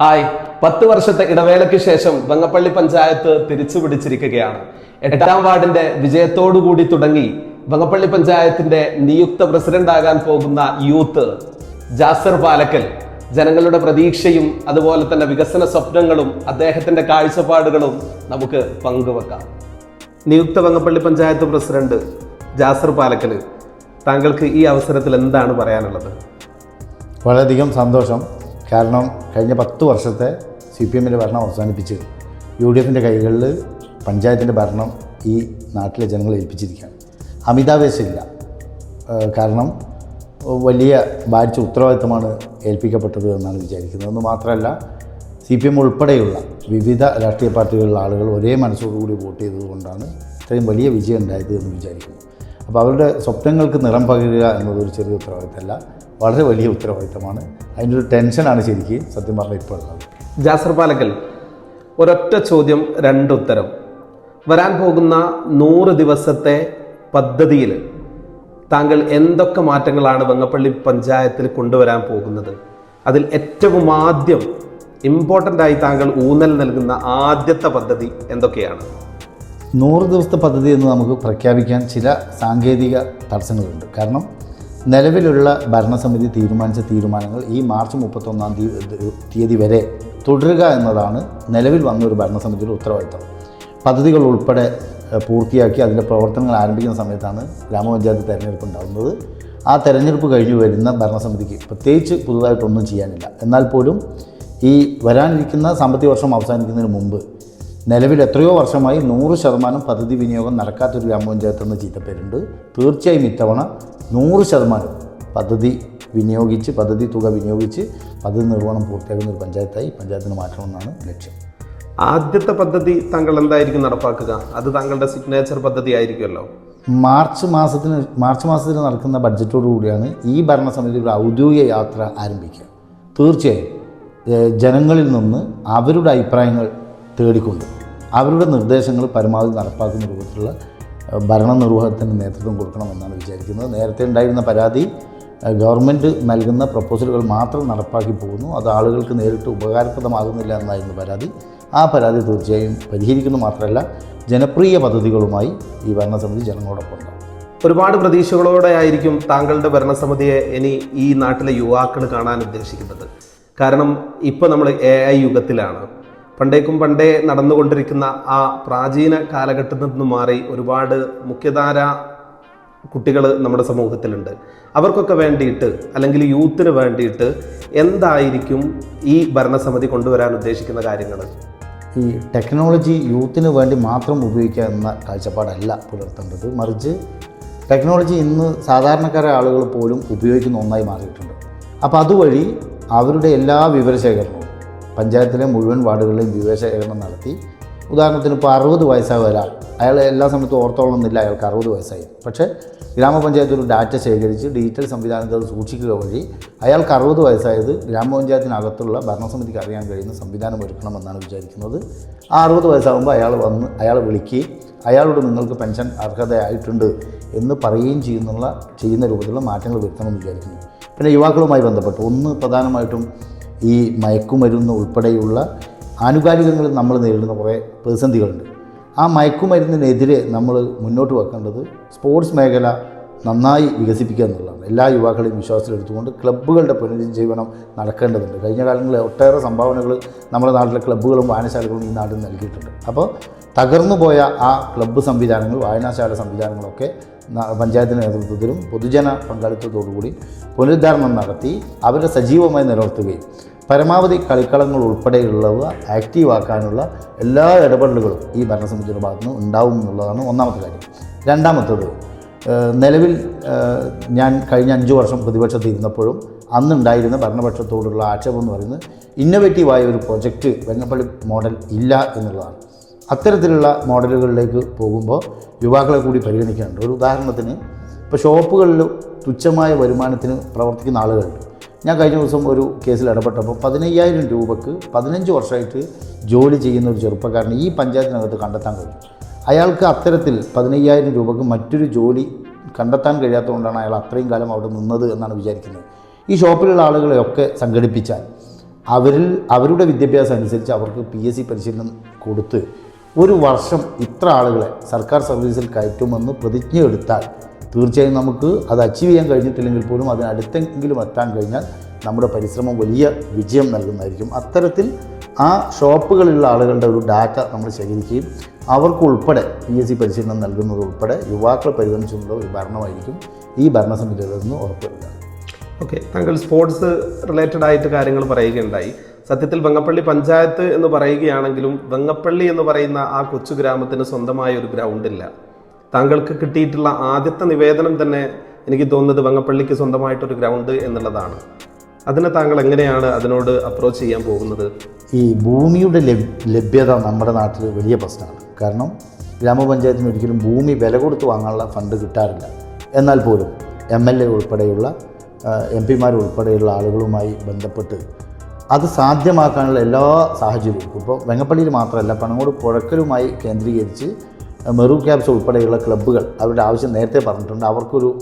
Hi. പത്ത് വർഷത്തെ ഇടവേളയ്ക്ക് ശേഷം വെങ്ങപ്പള്ളി പഞ്ചായത്ത് തിരിച്ചു പിടിച്ചിരിക്കുകയാണ്. എട്ടാം വാർഡിന്റെ വിജയത്തോടുകൂടി തുടങ്ങി വെങ്ങപ്പള്ളി പഞ്ചായത്തിന്റെ നിയുക്ത പ്രസിഡന്റ് ആകാൻ പോകുന്ന യൂത്ത് ജാസർ പാലക്കൽ. ജനങ്ങളുടെ പ്രതീക്ഷയും അതുപോലെ തന്നെ വികസന സ്വപ്നങ്ങളും അദ്ദേഹത്തിന്റെ കാഴ്ചപ്പാടുകളും നമുക്ക് പങ്കുവെക്കാം. നിയുക്ത വെങ്ങപ്പള്ളി പഞ്ചായത്ത് പ്രസിഡന്റ് ജാസർ പാലക്കൽ താങ്കൾക്ക് ഈ അവസരത്തിൽ എന്താണ് പറയാനുള്ളത്? വളരെയധികം സന്തോഷം. കാരണം കഴിഞ്ഞ പത്ത് വർഷത്തെ സി പി എമ്മിന്റെ ഭരണം അവസാനിപ്പിച്ച് യു ഡി എഫിന്റെ കൈകളിൽ പഞ്ചായത്തിന്റെ ഭരണം ഈ നാട്ടിലെ ജനങ്ങളെ ഏൽപ്പിച്ചിരിക്കുകയാണ്. അമിതാവേശമില്ല കാരണം വലിയ ഭാരിച്ച ഉത്തരവാദിത്തമാണ് ഏൽപ്പിക്കപ്പെട്ടത് എന്നാണ് വിചാരിക്കുന്നത്. എന്ന് മാത്രമല്ല സി പി എം ഉൾപ്പെടെയുള്ള വിവിധ രാഷ്ട്രീയ പാർട്ടികളിലുള്ള ആളുകൾ ഒരേ മനസ്സോടുകൂടി വോട്ട് ചെയ്തതുകൊണ്ടാണ് ഇത്രയും വലിയ വിജയം ഉണ്ടായത് എന്ന് വിചാരിക്കുന്നു. അപ്പോൾ അവരുടെ സ്വപ്നങ്ങൾക്ക് നിറം പകരുക എന്നതൊരു ചെറിയ ഉത്തരവാദിത്തമല്ല. വളരെ വലിയ ഉത്തരവാദിത്തമാണ്. അതിന്റെ ഒരു ടെൻഷനാണ് ശരിക്കും സത്യം പറഞ്ഞാൽ ഇപ്പോൾ ഉള്ളത് ജാസർ പാലക്കൽ ഒരൊറ്റ ചോദ്യം രണ്ട് ഉത്തരം. വരാൻ പോകുന്ന നൂറ് ദിവസത്തെ പദ്ധതിയിൽ താങ്കൾ എന്തൊക്കെ മാറ്റങ്ങളാണ് വെങ്ങപ്പള്ളി പഞ്ചായത്തിൽ കൊണ്ടുവരാൻ പോകുന്നത്? അതിൽ ഏറ്റവും ആദ്യം ഇമ്പോർട്ടന്റ് ആയി താങ്കൾ ഊന്നൽ നൽകുന്ന ആദ്യത്തെ പദ്ധതി എന്തൊക്കെയാണ്? നൂറ് ദിവസത്തെ പദ്ധതി എന്ന് നമുക്ക് പ്രഖ്യാപിക്കാൻ ചില സാങ്കേതിക തടസ്സങ്ങളുണ്ട്. കാരണം നിലവിലുള്ള ഭരണസമിതി തീരുമാനിച്ച തീരുമാനങ്ങൾ ഈ മാർച്ച് മുപ്പത്തൊന്നാം തീയതി വരെ തുടരുക എന്നതാണ് നിലവിൽ വന്ന ഒരു ഭരണസമിതിയുടെ ഉത്തരവാദിത്തം. പദ്ധതികൾ ഉൾപ്പെടെ പൂർത്തിയാക്കി അതിന്റെ പ്രവർത്തനങ്ങൾ ആരംഭിക്കുന്ന സമയത്താണ് ഗ്രാമപഞ്ചായത്ത് തിരഞ്ഞെടുപ്പ് ഉണ്ടാകുന്നത്. ആ തെരഞ്ഞെടുപ്പ് കഴിഞ്ഞു വരുന്ന ഭരണസമിതിക്ക് പ്രത്യേകിച്ച് പുതുതായിട്ടൊന്നും ചെയ്യാനില്ല. എന്നാൽ പോലും ഈ വരാനിരിക്കുന്ന സാമ്പത്തിക വർഷം അവസാനിക്കുന്നതിന് മുമ്പ് നിലവിൽ എത്രയോ വർഷമായി നൂറ് ശതമാനം പദ്ധതി വിനിയോഗം നടക്കാത്തൊരു ഗ്രാമപഞ്ചായത്ത് എന്ന ചീത്തപ്പേരുണ്ട്. തീർച്ചയായും ഇത്തവണ നൂറ് ശതമാനം പദ്ധതി വിനിയോഗിച്ച് പദ്ധതി തുക വിനിയോഗിച്ച് പദ്ധതി നിർവഹണം പൂർത്തിയാക്കുന്ന ഒരു പഞ്ചായത്തായി പഞ്ചായത്തിന് മാറ്റണമെന്നാണ് ലക്ഷ്യം. ആദ്യത്തെ പദ്ധതി താങ്കൾ എന്തായിരിക്കും നടപ്പാക്കുക? അത് താങ്കളുടെ സിഗ്നേച്ചർ പദ്ധതി ആയിരിക്കുമല്ലോ. മാർച്ച് മാസത്തിന് മാർച്ച് മാസത്തിൽ നടക്കുന്ന ബഡ്ജറ്റോടു കൂടിയാണ് ഈ ഭരണസമിതിയുടെ ഔദ്യോഗിക യാത്ര ആരംഭിക്കുക. തീർച്ചയായും ജനങ്ങളിൽ നിന്ന് അവരുടെ അഭിപ്രായങ്ങൾ തേടിക്കൊണ്ട് അവരുടെ നിർദ്ദേശങ്ങൾ പരമാവധി നടപ്പാക്കുന്ന രൂപത്തിലുള്ള ഭരണനിർവഹണത്തിന് നേതൃത്വം കൊടുക്കണമെന്നാണ് വിചാരിക്കുന്നത്. നേരത്തെ ഉണ്ടായിരുന്ന പരാതി ഗവൺമെന്റ് നൽകുന്ന പ്രപ്പോസലുകൾ മാത്രം നടപ്പാക്കി പോകുന്നു. അത് ആളുകൾക്ക് നേരിട്ട് ഉപകാരപ്രദമാകുന്നില്ല എന്നായിരുന്നു പരാതി. ആ പരാതി തീർച്ചയായും പരിഹരിക്കുന്നു മാത്രമല്ല ജനപ്രിയ പദ്ധതികളുമായി ഈ ഭരണസമിതി ജനങ്ങളോടൊപ്പം ഒരുപാട് പ്രതീക്ഷകളോടെ ആയിരിക്കും താങ്കളുടെ ഭരണസമിതിയെ ഇനി ഈ നാട്ടിലെ യുവാക്കൾ കാണാൻ ഉദ്ദേശിക്കുന്നത്. കാരണം ഇപ്പോൾ നമ്മൾ എ ഐ യുഗത്തിലാണ്. പണ്ടേക്കും പണ്ടേ നടന്നുകൊണ്ടിരിക്കുന്ന ആ പ്രാചീന കാലഘട്ടത്തിൽ നിന്ന് മാറി ഒരുപാട് മുഖ്യധാര കുട്ടികൾ നമ്മുടെ സമൂഹത്തിലുണ്ട്. അവർക്കൊക്കെ വേണ്ടിയിട്ട് അല്ലെങ്കിൽ യൂത്തിന് വേണ്ടിയിട്ട് എന്തായിരിക്കും ഈ ഭരണസമിതി കൊണ്ടുവരാൻ ഉദ്ദേശിക്കുന്ന കാര്യങ്ങൾ? ഈ ടെക്നോളജി യൂത്തിന് വേണ്ടി മാത്രം ഉപയോഗിക്കുക എന്ന കാഴ്ചപ്പാടല്ല പുലർത്തേണ്ടത്. മറിച്ച് ടെക്നോളജി ഇന്ന് സാധാരണക്കാരായ ആളുകൾ പോലും ഉപയോഗിക്കുന്ന ഒന്നായി മാറിയിട്ടുണ്ട്. അപ്പോൾ അതുവഴി അവരുടെ എല്ലാ വിവരശേഖരണവും പഞ്ചായത്തിലെ മുഴുവൻ വാർഡുകളിലും വിവരശേഖരണം നടത്തി. ഉദാഹരണത്തിന് ഇപ്പോൾ അറുപത് വയസ്സായ ഒരാൾ അയാൾ എല്ലാ സമയത്തും ഓർത്തോളണമെന്നില്ല അയാൾക്ക് അറുപത് വയസ്സായി. പക്ഷേ ഗ്രാമപഞ്ചായത്ത് ഒരു ഡാറ്റ ശേഖരിച്ച് ഡിജിറ്റൽ സംവിധാനത്തിൽ സൂക്ഷിക്കുക വഴി അയാൾക്ക് അറുപത് വയസ്സായത് ഗ്രാമപഞ്ചായത്തിനകത്തുള്ള ഭരണസമിതിക്ക് അറിയാൻ കഴിയുന്ന സംവിധാനം ഒരുക്കണമെന്നാണ് വിചാരിക്കുന്നത്. ആ അറുപത് വയസ്സാകുമ്പോൾ അയാൾ വന്ന് അയാൾ വിളിക്കുകയും അയാളോട് നിങ്ങൾക്ക് പെൻഷൻ അർഹതയായിട്ടുണ്ട് എന്ന് പറയുകയും ചെയ്യുന്നുള്ള ചെയ്യുന്ന രൂപത്തിലുള്ള മാറ്റങ്ങൾ വരുത്തണമെന്ന് വിചാരിക്കുന്നു. പിന്നെ യുവാക്കളുമായി ബന്ധപ്പെട്ട് ഒന്ന് പ്രധാനമായിട്ടും ഈ മയക്കുമരുന്ന് ഉൾപ്പെടെയുള്ള ആനുകാലികങ്ങൾ നമ്മൾ നേരിടുന്ന കുറേ പ്രതിസന്ധികളുണ്ട്. ആ മയക്കുമരുന്നിനെതിരെ നമ്മൾ മുന്നോട്ട് വെക്കേണ്ടത് സ്പോർട്സ് മേഖല നന്നായി വികസിപ്പിക്കുക എന്നുള്ളതാണ്. എല്ലാ യുവാക്കളെയും വിശ്വാസത്തിലെടുത്തുകൊണ്ട് ക്ലബ്ബുകളുടെ പുനരുജ്ജീവനം നടക്കേണ്ടതുണ്ട്. കഴിഞ്ഞ കാലങ്ങളിൽ ഒട്ടേറെ സംഭാവനകൾ നമ്മുടെ നാട്ടിലെ ക്ലബ്ബുകളും വായനശാലകളും ഈ നാട്ടിൽ നൽകിയിട്ടുണ്ട്. അപ്പോൾ തകർന്നു പോയ ആ ക്ലബ്ബ് സംവിധാനങ്ങൾ വായനാശാല സംവിധാനങ്ങളൊക്കെ പഞ്ചായത്തിന്റെ നേതൃത്വത്തിലും പൊതുജന പങ്കാളിത്തത്തോടുകൂടി പുനരുദ്ധാരണം നടത്തി അവരെ സജീവമായി നിലനിർത്തുകയും പരമാവധി കളിക്കളങ്ങൾ ഉൾപ്പെടെയുള്ളവ ആക്റ്റീവാക്കാനുള്ള എല്ലാ ഇടപെടലുകളും ഈ ഭരണസമിതിയുടെ ഭാഗത്തു നിന്ന് ഉണ്ടാവും എന്നുള്ളതാണ് ഒന്നാമത്തെ കാര്യം. രണ്ടാമത്തത് നിലവിൽ ഞാൻ കഴിഞ്ഞ അഞ്ച് വർഷം പ്രതിപക്ഷത്ത് ഇരുന്നപ്പോഴും അന്നുണ്ടായിരുന്ന ഭരണപക്ഷത്തോടുള്ള ആക്ഷേപം എന്ന് പറയുന്നത് ഇന്നൊവേറ്റീവായ ഒരു പ്രൊജക്റ്റ് വെങ്ങപ്പള്ളി മോഡൽ ഇല്ല എന്നുള്ളതാണ്. അത്തരത്തിലുള്ള മോഡലുകളിലേക്ക് പോകുമ്പോൾ യുവാക്കളെ കൂടി പരിഗണിക്കാറുണ്ട് ഒരു ഉദാഹരണത്തിന് ഇപ്പോൾ ഷോപ്പുകളിൽ തുച്ഛമായ വരുമാനത്തിന് പ്രവർത്തിക്കുന്ന ആളുകളുണ്ട് ഞാൻ കഴിഞ്ഞ ദിവസം ഒരു കേസിൽ ഇടപെട്ടപ്പോൾ പതിനയ്യായിരം രൂപക്ക് പതിനഞ്ച് വർഷമായിട്ട് ജോലി ചെയ്യുന്ന ഒരു ചെറുപ്പക്കാരനെ ഈ പഞ്ചായത്തിനകത്ത് കണ്ടെത്താൻ കഴിയും അയാൾക്ക് അത്തരത്തിൽ പതിനയ്യായിരം രൂപക്ക് മറ്റൊരു ജോലി കണ്ടെത്താൻ കഴിയാത്തതുകൊണ്ടാണ് അയാൾ അത്രയും കാലം അവിടെ നിന്നത് എന്നാണ് വിചാരിക്കുന്നത്. ഈ ഷോപ്പിലുള്ള ആളുകളെയൊക്കെ സംഘടിപ്പിച്ചാൽ അവരിൽ അവരുടെ വിദ്യാഭ്യാസം അനുസരിച്ച് അവർക്ക് പി എസ് സി പരിശീലനം കൊടുത്ത് ഒരു വർഷം ഇത്ര ആളുകളെ സർക്കാർ സർവീസിൽ കയറ്റുമെന്ന് പ്രതിജ്ഞ എടുത്താൽ തീർച്ചയായും നമുക്ക് അത് അച്ചീവ് ചെയ്യാൻ കഴിഞ്ഞിട്ടില്ലെങ്കിൽ പോലും അതിനടുത്തെങ്കിലും എത്താൻ കഴിഞ്ഞാൽ നമ്മുടെ പരിശ്രമം വലിയ വിജയം നൽകുന്നതായിരിക്കും. അത്തരത്തിൽ ആ ഷോപ്പുകളിലുള്ള ആളുകളുടെ ഒരു ഡാറ്റ നമ്മൾ ശേഖരിക്കുകയും അവർക്ക് ഉൾപ്പെടെ പി എസ് സി പരിശീലനം നൽകുന്നത് ഉൾപ്പെടെ യുവാക്കളെ പരിഗണിച്ചുള്ള ഒരു ഭരണമായിരിക്കും ഈ ഭരണസമിതിയിൽ നിന്ന് ഉറപ്പുവരുന്നത് ഓക്കെ താങ്കൾ സ്പോർട്സ് റിലേറ്റഡ് ആയിട്ട് കാര്യങ്ങൾ പറയുകയുണ്ടായി. സത്യത്തിൽ വെങ്ങപ്പള്ളി പഞ്ചായത്ത് എന്ന് പറയുകയാണെങ്കിലും വെങ്ങപ്പള്ളി എന്ന് പറയുന്ന ആ കൊച്ചു ഗ്രാമത്തിന് സ്വന്തമായ ഒരു ഗ്രൗണ്ട് ഇല്ല താങ്കൾക്ക് കിട്ടിയിട്ടുള്ള ആദ്യത്തെ നിവേദനം തന്നെ എനിക്ക് തോന്നുന്നത് വെങ്ങപ്പള്ളിക്ക് സ്വന്തമായിട്ടൊരു ഗ്രൗണ്ട് എന്നുള്ളതാണ്. അതിനെ താങ്കൾ എങ്ങനെയാണ് അതിനോട് അപ്രോച്ച് ചെയ്യാൻ പോകുന്നത്? ഈ ഭൂമിയുടെ ലഭ്യത നമ്മുടെ നാട്ടിൽ വലിയ പ്രശ്നമാണ്. കാരണം ഗ്രാമപഞ്ചായത്തിന് ഒരിക്കലും ഭൂമി വില കൊടുത്ത് വാങ്ങാനുള്ള ഫണ്ട് കിട്ടാറില്ല. എന്നാൽ പോലും എം എൽ എ ഉൾപ്പെടെയുള്ള എം പിമാർ ഉൾപ്പെടെയുള്ള ആളുകളുമായി ബന്ധപ്പെട്ട് അത് സാധ്യമാക്കാനുള്ള എല്ലാ സാഹചര്യവും. ഇപ്പോൾ വെങ്ങപ്പള്ളിയിൽ മാത്രമല്ല പണങ്ങോട് പുഴക്കലുമായി കേന്ദ്രീകരിച്ച് മെറു ക്യാബ്സ് ഉൾപ്പെടെയുള്ള ക്ലബ്ബുകൾ അവരുടെ ആവശ്യം നേരത്തെ പറഞ്ഞിട്ടുണ്ട്. അവർക്കൊരു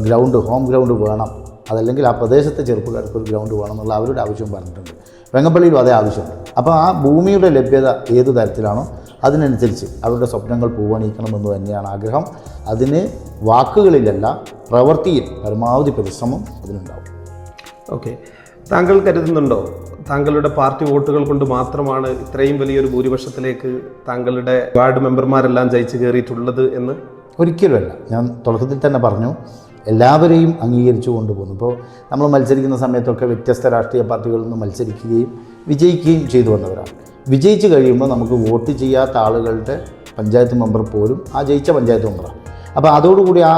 ഗ്രൗണ്ട് ഹോം ഗ്രൗണ്ട് വേണം. അതല്ലെങ്കിൽ ആ പ്രദേശത്തെ ചെറുപ്പക്കാർക്ക് ഒരു ഗ്രൗണ്ട് വേണം എന്നുള്ള അവരുടെ ആവശ്യം പറഞ്ഞിട്ടുണ്ട്. വെങ്ങപ്പള്ളിയിലും അതേ ആവശ്യമുണ്ട്. അപ്പോൾ ആ ഭൂമിയുടെ ലഭ്യത ഏത് തരത്തിലാണോ അതിനനുസരിച്ച് അവരുടെ സ്വപ്നങ്ങൾ പൂവണിയിക്കണമെന്ന് തന്നെയാണ് ആഗ്രഹം. അതിന് വാക്കുകളിലല്ല പ്രവൃത്തിയിൽ പരമാവധി പരിശ്രമം അതിനുണ്ടാവും. ഓക്കെ. താങ്കൾ കരുതുന്നുണ്ടോ താങ്കളുടെ പാർട്ടി വോട്ടുകൾ കൊണ്ട് മാത്രമാണ് ഇത്രയും വലിയൊരു ഭൂരിപക്ഷത്തിലേക്ക് താങ്കളുടെ വാർഡ് മെമ്പർമാരെല്ലാം ജയിച്ചു കയറിയിട്ടുള്ളത് എന്ന്? ഒരിക്കലുമല്ല. ഞാൻ തുടക്കത്തിൽ തന്നെ പറഞ്ഞു എല്ലാവരെയും അംഗീകരിച്ചു കൊണ്ടുപോകുന്നു. ഇപ്പോൾ നമ്മൾ മത്സരിക്കുന്ന സമയത്തൊക്കെ വ്യത്യസ്ത രാഷ്ട്രീയ പാർട്ടികളിൽ നിന്ന് മത്സരിക്കുകയും വിജയിക്കുകയും ചെയ്തു വന്നവരാണ്. വിജയിച്ചു കഴിയുമ്പോൾ നമുക്ക് വോട്ട് ചെയ്യാത്ത ആളുകളുടെ പഞ്ചായത്ത് മെമ്പർ പോലും ആ ജയിച്ച പഞ്ചായത്ത് മെമ്പറാണ്. അപ്പോൾ അതോടുകൂടി ആ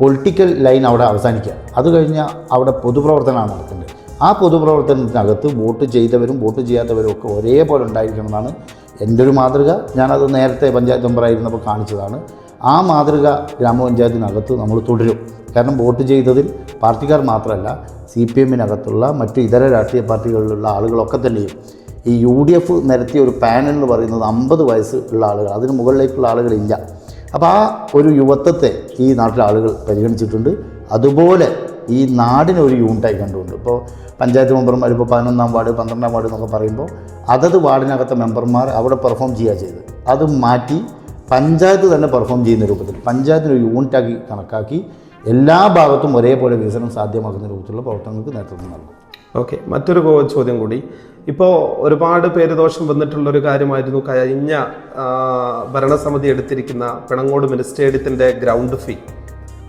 പൊളിറ്റിക്കൽ ലൈൻ അവിടെ അവസാനിക്കുക അത് കഴിഞ്ഞാൽ അവിടെ പൊതുപ്രവർത്തനമാണ് നടക്കേണ്ടത്. ആ പൊതുപ്രവർത്തനത്തിനകത്ത് വോട്ട് ചെയ്തവരും വോട്ട് ചെയ്യാത്തവരും ഒക്കെ ഒരേപോലെ ഉണ്ടായിരിക്കണം എന്നാണ് എന്റെ ഒരു മാതൃക. ഞാനത് നേരത്തെ പഞ്ചായത്ത് മെമ്പറായിരുന്നപ്പോൾ കാണിച്ചതാണ്. ആ മാതൃക ഗ്രാമപഞ്ചായത്തിനകത്ത് നമ്മൾ തുടരും. കാരണം വോട്ട് ചെയ്തതിൽ പാർട്ടിക്കാർ മാത്രമല്ല സി പി എമ്മിനകത്തുള്ള മറ്റ് ഇതര രാഷ്ട്രീയ പാർട്ടികളിലുള്ള ആളുകളൊക്കെ തന്നെയും ഈ യു ഡി എഫ് നിരത്തിയ ഒരു പാനൽ എന്ന് പറയുന്നത് അമ്പത് വയസ്സ് ഉള്ള ആളുകൾ അതിന് മുകളിലേക്കുള്ള ആളുകളില്ല അപ്പോൾ ആ ഒരു യുവത്വത്തെ ഈ നാട്ടിലെ ആളുകൾ പരിഗണിച്ചിട്ടുണ്ട്. അതുപോലെ ഈ നാടിന് ഒരു യൂണിറ്റായി കണ്ടുകൊണ്ട്. ഇപ്പോൾ പഞ്ചായത്ത് മെമ്പർമാർ ഇപ്പോൾ പതിനൊന്നാം വാർഡ് പന്ത്രണ്ടാം വാർഡ് എന്നൊക്കെ പറയുമ്പോൾ അതത് വാർഡിനകത്തെ മെമ്പർമാർ അവിടെ പെർഫോം ചെയ്യുക ചെയ്ത് അത് മാറ്റി പഞ്ചായത്ത് തന്നെ പെർഫോം ചെയ്യുന്ന രൂപത്തിൽ പഞ്ചായത്തിന് ഒരു യൂണിറ്റാക്കി കണക്കാക്കി എല്ലാ ഭാഗത്തും ഒരേപോലെ വികസനം സാധ്യമാക്കുന്ന രൂപത്തിലുള്ള പ്രവർത്തനങ്ങൾക്ക് നേതൃത്വം നൽകും. ഓക്കെ മറ്റൊരു ചോദ്യം കൂടി. ഇപ്പോൾ ഒരുപാട് പേര് ദോഷം വന്നിട്ടുള്ള ഒരു കാര്യമായിരുന്നു കഴിഞ്ഞ ഭരണസമിതി എടുത്തിരിക്കുന്ന പിണങ്ങോട് മിനിസ്റ്റേഡിയത്തിന്റെ ഗ്രൗണ്ട് ഫീ.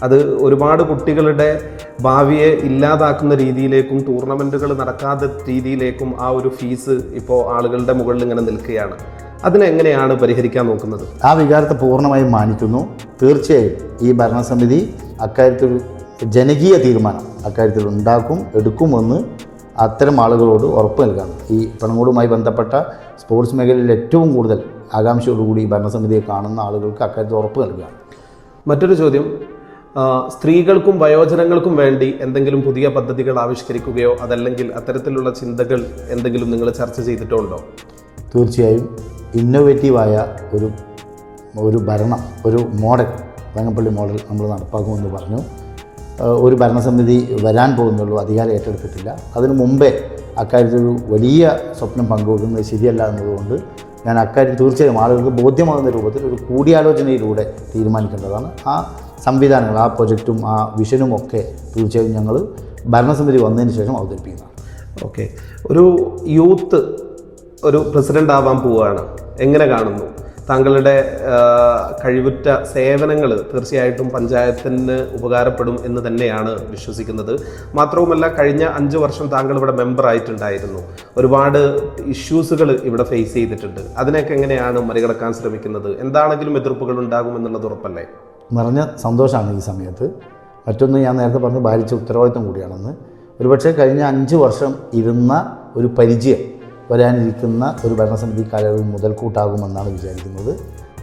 അത് ഒരുപാട് കുട്ടികളുടെ ഭാവിയെ ഇല്ലാതാക്കുന്ന രീതിയിലേക്കും ടൂർണമെന്റുകൾ നടക്കാത്ത രീതിയിലേക്കും ആ ഒരു ഫീസ് ഇപ്പോൾ ആളുകളുടെ മുകളിൽ ഇങ്ങനെ നിൽക്കുകയാണ്. അതിനെങ്ങനെയാണ് പരിഹരിക്കാൻ നോക്കുന്നത്? ആ വികാരത്തെ പൂർണമായും മാനിക്കുന്നു. തീർച്ചയായും ഈ ഭരണസമിതി അക്കാര്യത്തിൽ ജനകീയ തീരുമാനം അക്കാര്യത്തിൽ ഉണ്ടാക്കും എടുക്കുമെന്ന് അത്തരം ആളുകളോട് ഉറപ്പ് നൽകാം. ഈ പണങ്ങോടുമായി ബന്ധപ്പെട്ട സ്പോർട്സ് മേഖലയിൽ ഏറ്റവും കൂടുതൽ ആകാംക്ഷയോടുകൂടി ഈ ഭരണസമിതിയെ കാണുന്ന ആളുകൾക്ക് അക്കാര്യത്തിൽ ഉറപ്പ് നൽകുകയാണ്. മറ്റൊരു ചോദ്യം. സ്ത്രീകൾക്കും വയോജനങ്ങൾക്കും വേണ്ടി എന്തെങ്കിലും പുതിയ പദ്ധതികൾ ആവിഷ്കരിക്കുകയോ അതല്ലെങ്കിൽ അത്തരത്തിലുള്ള ചിന്തകൾ എന്തെങ്കിലും നിങ്ങൾ ചർച്ച ചെയ്തിട്ടുണ്ടോ? തീർച്ചയായും ഇന്നോവേറ്റീവായ ഒരു ഒരു ഭരണം ഒരു മോഡൽ വേങ്ങപ്പള്ളി മോഡൽ നമ്മൾ നടപ്പാക്കുമെന്ന് പറഞ്ഞു. ഒരു ഭരണസമിതി വരാൻ പോകുന്നുള്ളൂ അധികാരം ഏറ്റെടുത്തിട്ടില്ല. അതിനു മുമ്പേ അക്കാര്യത്തിൽ ഒരു വലിയ സ്വപ്നം പങ്കുവെക്കുന്നത് ശരിയല്ല എന്നതുകൊണ്ട് ഞാൻ അക്കാര്യം തീർച്ചയായും ആളുകൾക്ക് ബോധ്യമാകുന്ന രൂപത്തിൽ ഒരു കൂടിയാലോചനയിലൂടെ തീരുമാനിക്കേണ്ടതാണ്. ആ സംവിധാനങ്ങൾ ആ പ്രൊജക്റ്റും ആ വിഷനും ഒക്കെ തീർച്ചയായും ഞങ്ങൾ ഭരണസമിതി വന്നതിന് ശേഷം അവതരിപ്പിക്കുന്നതാണ് ഓക്കെ. ഒരു യൂത്ത് ഒരു പ്രസിഡന്റ് ആവാൻ പോവുകയാണ് എങ്ങനെ കാണുന്നു? താങ്കളുടെ കഴിവുറ്റ സേവനങ്ങൾ തീർച്ചയായിട്ടും പഞ്ചായത്തിന് ഉപകാരപ്പെടും എന്ന് തന്നെയാണ് വിശ്വസിക്കുന്നത്. മാത്രവുമല്ല കഴിഞ്ഞ അഞ്ച് വർഷം താങ്കൾ ഇവിടെ മെമ്പർ ആയിട്ടുണ്ടായിരുന്നു. ഒരുപാട് ഇഷ്യൂസുകൾ ഇവിടെ ഫേസ് ചെയ്തിട്ടുണ്ട്. അതിനൊക്കെ എങ്ങനെയാണ് മറികടക്കാൻ ശ്രമിക്കുന്നത്? എന്താണെങ്കിലും എതിർപ്പുകൾ ഉണ്ടാകുമെന്നുള്ളത് ഉറപ്പല്ലേ? നിറഞ്ഞ സന്തോഷമാണ് ഈ സമയത്ത്. മറ്റൊന്ന് ഞാൻ നേരത്തെ പറഞ്ഞു ഭാരിച്ച ഉത്തരവാദിത്വം കൂടിയാണെന്ന്. ഒരുപക്ഷെ കഴിഞ്ഞ അഞ്ച് വർഷം ഇരുന്ന ഒരു പരിചയം വരാനിരിക്കുന്ന ഒരു ഭരണസമിതി കാലയളവിൽ മുതൽക്കൂട്ടാകുമെന്നാണ് വിചാരിക്കുന്നത്.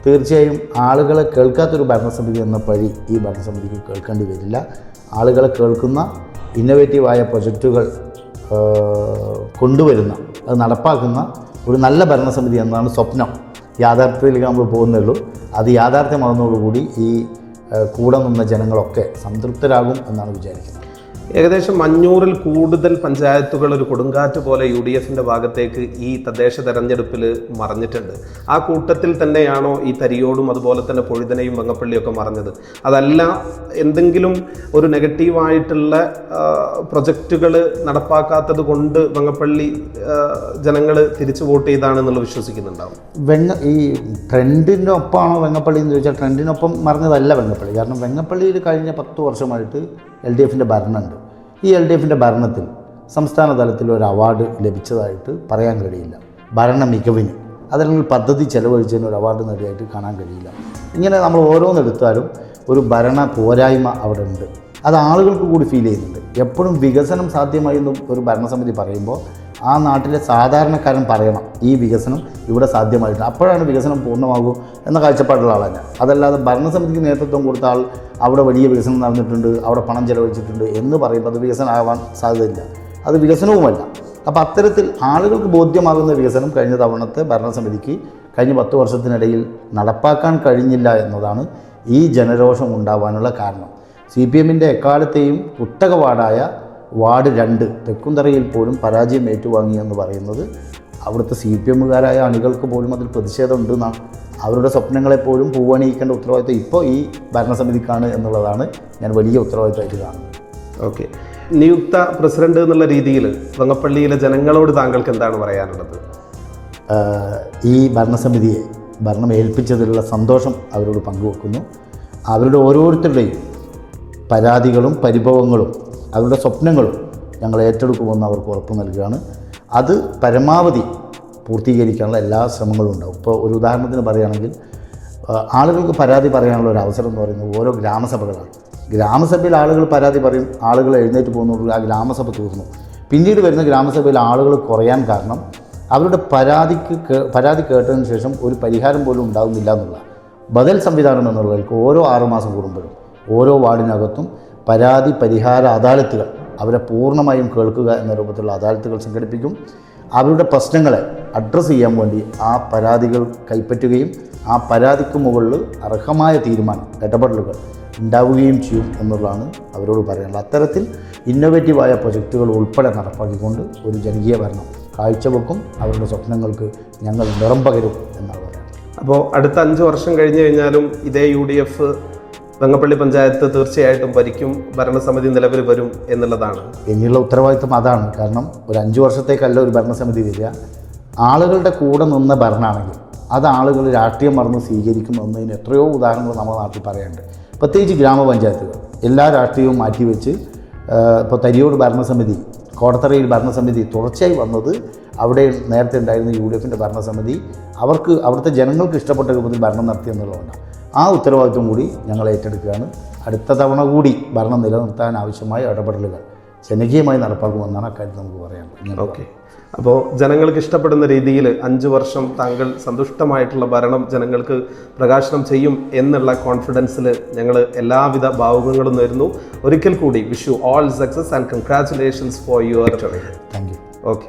തീർച്ചയായും ആളുകളെ കേൾക്കാത്തൊരു ഭരണസമിതി എന്ന പഴി ഈ ഭരണസമിതിക്ക് കേൾക്കേണ്ടി വരില്ല. ആളുകളെ കേൾക്കുന്ന ഇന്നോവേറ്റീവായ പ്രൊജക്റ്റുകൾ കൊണ്ടുവരുന്ന അത് നടപ്പാക്കുന്ന ഒരു നല്ല ഭരണസമിതി എന്നാണ് സ്വപ്നം. യാഥാർത്ഥ്യത്തിലേക്ക് നമ്മൾ പോകുന്നുള്ളൂ. അത് യാഥാർത്ഥ്യമാകുന്നതോടുകൂടി ഈ കൂടെ നിന്ന ജനങ്ങളൊക്കെ സംതൃപ്തരാകും എന്നാണ് വിചാരിക്കുന്നത്. ഏകദേശം അഞ്ഞൂറിൽ കൂടുതൽ പഞ്ചായത്തുകൾ ഒരു കൊടുങ്കാറ്റ് പോലെ യു ഡി എഫിന്റെ ഭാഗത്തേക്ക് ഈ തദ്ദേശ തെരഞ്ഞെടുപ്പിൽ മറഞ്ഞിട്ടുണ്ട്. ആ കൂട്ടത്തിൽ തന്നെയാണോ ഈ തരിയോടും അതുപോലെ തന്നെ പൊഴുതനയും വെങ്ങപ്പള്ളിയൊക്കെ മറഞ്ഞത്? അതല്ല എന്തെങ്കിലും ഒരു നെഗറ്റീവായിട്ടുള്ള പ്രൊജക്റ്റുകൾ നടപ്പാക്കാത്തത് കൊണ്ട് വെങ്ങപ്പള്ളി ജനങ്ങൾ തിരിച്ചു വോട്ട് ചെയ്താണെന്നുള്ള വിശ്വസിക്കുന്നുണ്ടാവും. വെണ്ണ ഈ ട്രെൻഡിന്റെ ഒപ്പമാണോ വെങ്ങപ്പള്ളി എന്ന് ചോദിച്ചാൽ ട്രെൻഡിനൊപ്പം മറിഞ്ഞതല്ല വെങ്ങപ്പള്ളി. കാരണം വെങ്ങപ്പള്ളിയിൽ കഴിഞ്ഞ പത്ത് വർഷമായിട്ട് എൽ ഡി എഫിന്റെ ഭരണമുണ്ട്. ഈ എൽ ഡി എഫിന്റെ ഭരണത്തിൽ സംസ്ഥാന തലത്തിൽ ഒരു അവാർഡ് ലഭിച്ചതായിട്ട് പറയാൻ കഴിയില്ല. ഭരണ മികവിന്. അതല്ലെങ്കിൽ പദ്ധതി ചെലവഴിച്ചതിന് ഒരു അവാർഡ് നേടിയായിട്ട് കാണാൻ കഴിയില്ല. ഇങ്ങനെ നമ്മൾ ഓരോന്നെടുത്താലും ഒരു ഭരണ പോരായ്മ അവിടെ ഉണ്ട് അത് ആളുകൾക്ക് കൂടി ഫീൽ ചെയ്യുന്നുണ്ട്. എപ്പോഴും വികസനം സാധ്യമായി എന്ന് ഒരു ഭരണസമിതി പറയുമ്പോൾ ആ നാട്ടിലെ സാധാരണക്കാരൻ പറയണം ഈ വികസനം ഇവിടെ സാധ്യമായിട്ടുണ്ട് അപ്പോഴാണ് വികസനം പൂർണമാകൂ എന്ന കാഴ്ചപ്പാടുള്ള ആളല്ല അതല്ലാതെ ഭരണസമിതിക്ക് നേതൃത്വം കൊടുത്ത ആൾ അവിടെ വലിയ വികസനം നടന്നിട്ടുണ്ട് അവിടെ പണം ചെലവഴിച്ചിട്ടുണ്ട് എന്ന് പറയുമ്പോൾ അത് വികസനമാവാൻ സാധ്യതയില്ല. അത് വികസനവുമല്ല. അപ്പോൾ അത്തരത്തിൽ ആളുകൾക്ക് ബോധ്യമാകുന്ന വികസനം കഴിഞ്ഞ തവണത്തെ ഭരണസമിതിക്ക് കഴിഞ്ഞ പത്ത് വർഷത്തിനിടയിൽ നടപ്പാക്കാൻ കഴിഞ്ഞില്ല എന്നതാണ് ഈ ജനരോഷം ഉണ്ടാവാനുള്ള കാരണം. സി പി എമ്മിന്റെ എക്കാലത്തെയും കുത്തക വാർഡായ വാർഡ് രണ്ട് തെക്കുംതറയിൽ പോലും പരാജയം ഏറ്റുവാങ്ങി എന്ന് പറയുന്നത് അവിടുത്തെ സി പി എമ്മുകാരായ അണികൾക്ക് പോലും അതിൽ പ്രതിഷേധമുണ്ട് എന്നാണ്. അവരുടെ സ്വപ്നങ്ങളെ പോലും പൂവണിയിക്കേണ്ട ഉത്തരവാദിത്വം ഇപ്പോൾ ഈ ഭരണസമിതിക്കാണ് എന്നുള്ളതാണ് ഞാൻ വലിയ ഉത്തരവാദിത്തമായിട്ട് കാണുന്നത്. ഓക്കെ. നിയുക്ത പ്രസിഡന്റ് എന്നുള്ള രീതിയിൽ വങ്ങപ്പള്ളിയിലെ ജനങ്ങളോട് താങ്കൾക്ക് എന്താണ് പറയാനുള്ളത്? ഈ ഭരണസമിതിയെ ഭരണം ഏൽപ്പിച്ചതിലുള്ള സന്തോഷം അവരോട് പങ്കുവെക്കുന്നു. അവരുടെ ഓരോരുത്തരുടെയും പരാതികളും പരിഭവങ്ങളും അവരുടെ സ്വപ്നങ്ങളും ഞങ്ങൾ ഏറ്റെടുക്കുമെന്ന് അവർക്ക് ഉറപ്പ് നൽകുകയാണ്. അത് പരമാവധി പൂർത്തീകരിക്കാനുള്ള എല്ലാ ശ്രമങ്ങളും ഉണ്ടാവും. ഇപ്പോൾ ഒരു ഉദാഹരണത്തിന് പറയുകയാണെങ്കിൽ ആളുകൾക്ക് പരാതി പറയാനുള്ള ഒരു അവസരം എന്ന് പറയുന്നത് ഓരോ ഗ്രാമസഭകളാണ്. ഗ്രാമസഭയിൽ ആളുകൾ പരാതി പറയും ആളുകൾ എഴുന്നേറ്റ് പോകുന്നു ആ ഗ്രാമസഭ തീർന്നു. പിന്നീട് വരുന്ന ഗ്രാമസഭയിൽ ആളുകൾ കുറയാൻ കാരണം അവരുടെ പരാതിക്ക് പരാതി കേട്ടതിന് ശേഷം ഒരു പരിഹാരം പോലും ഉണ്ടാകുന്നില്ല എന്നുള്ള ബദൽ സംവിധാനം എന്നുള്ളവർക്ക് ഓരോ ആറുമാസം കൂടുമ്പോഴും ഓരോ വാർഡിനകത്തും പരാതി പരിഹാര അദാലത്തുകൾ അവരെ പൂർണമായും കേൾക്കുക എന്ന രൂപത്തിലുള്ള അദാലത്തുകൾ സംഘടിപ്പിക്കും. അവരുടെ പ്രശ്നങ്ങളെ അഡ്രസ്സ് ചെയ്യാൻ വേണ്ടി ആ പരാതികൾ കൈപ്പറ്റുകയും ആ പരാതിക്ക് മുകളിൽ അർഹമായ തീരുമാനം ഇടപെടലുകൾ ഉണ്ടാവുകയും ചെയ്യും എന്നുള്ളതാണ് അവരോട് പറയാനുള്ളത്. അത്തരത്തിൽ ഇന്നൊവേറ്റീവായ പ്രൊജക്റ്റുകൾ ഉൾപ്പെടെ നടപ്പാക്കിക്കൊണ്ട് ഒരു ജനകീയ ഭരണം കാഴ്ചവെക്കും. അവരുടെ സ്വപ്നങ്ങൾക്ക് ഞങ്ങൾ നിറം പകരും എന്നാണ് പറയുന്നത് അപ്പോൾ അടുത്ത അഞ്ച് വർഷം കഴിഞ്ഞു കഴിഞ്ഞാലും ഇതേ U D F Vengappally panchayat തീർച്ചയായിട്ടും ഭരിക്കും ഭരണസമിതി നിലവിൽ വരും എന്നുള്ളതാണ്. ഇനിയുള്ള ഉത്തരവാദിത്വം അതാണ്. കാരണം ഒരു അഞ്ച് വർഷത്തേക്കല്ല ഒരു ഭരണസമിതി വരിക. ആളുകളുടെ കൂടെ നിന്ന ഭരണമാണെങ്കിൽ അത് ആളുകൾ രാഷ്ട്രീയം മറന്ന് സ്വീകരിക്കും എന്നതിന് എത്രയോ ഉദാഹരണങ്ങൾ നമ്മുടെ നാട്ടിൽ പറയാനുണ്ട്. പ്രത്യേകിച്ച് ഗ്രാമപഞ്ചായത്തുകൾ. എല്ലാ രാഷ്ട്രീയവും മാറ്റിവെച്ച് ഇപ്പോൾ തരിയോട് ഭരണസമിതി കോടത്തറയിൽ ഭരണസമിതി തുടർച്ചയായി വന്നത് അവിടെ നേരത്തെ ഉണ്ടായിരുന്ന യു ഡി എഫിന്റെ ഭരണസമിതി. അവർക്ക് അവിടുത്തെ ജനങ്ങൾക്ക് ഇഷ്ടപ്പെട്ട രൂപത്തിൽ ഭരണം നടത്തി എന്നുള്ളതുകൊണ്ട് ആ ഉത്തരവാദിത്വം കൂടി ഞങ്ങൾ ഏറ്റെടുക്കുകയാണ്. അടുത്ത തവണ കൂടി ഭരണം നിലനിർത്താൻ ആവശ്യമായ ഇടപെടലുകൾ ജനകീയമായി നടപ്പാക്കുമെന്നാണ് അക്കാര്യം നമുക്ക് പറയാൻ ഓക്കെ. അപ്പോൾ ജനങ്ങൾക്ക് ഇഷ്ടപ്പെടുന്ന രീതിയിൽ അഞ്ച് വർഷം താങ്കൾ സന്തുഷ്ടമായിട്ടുള്ള ഭരണം ജനങ്ങൾക്ക് പ്രകാശനം ചെയ്യും എന്നുള്ള കോൺഫിഡൻസിൽ ഞങ്ങൾ എല്ലാവിധ ഭാവുകങ്ങളും നേരുന്നു. ഒരിക്കൽ കൂടി wish you all success and congratulations for your thank you okay.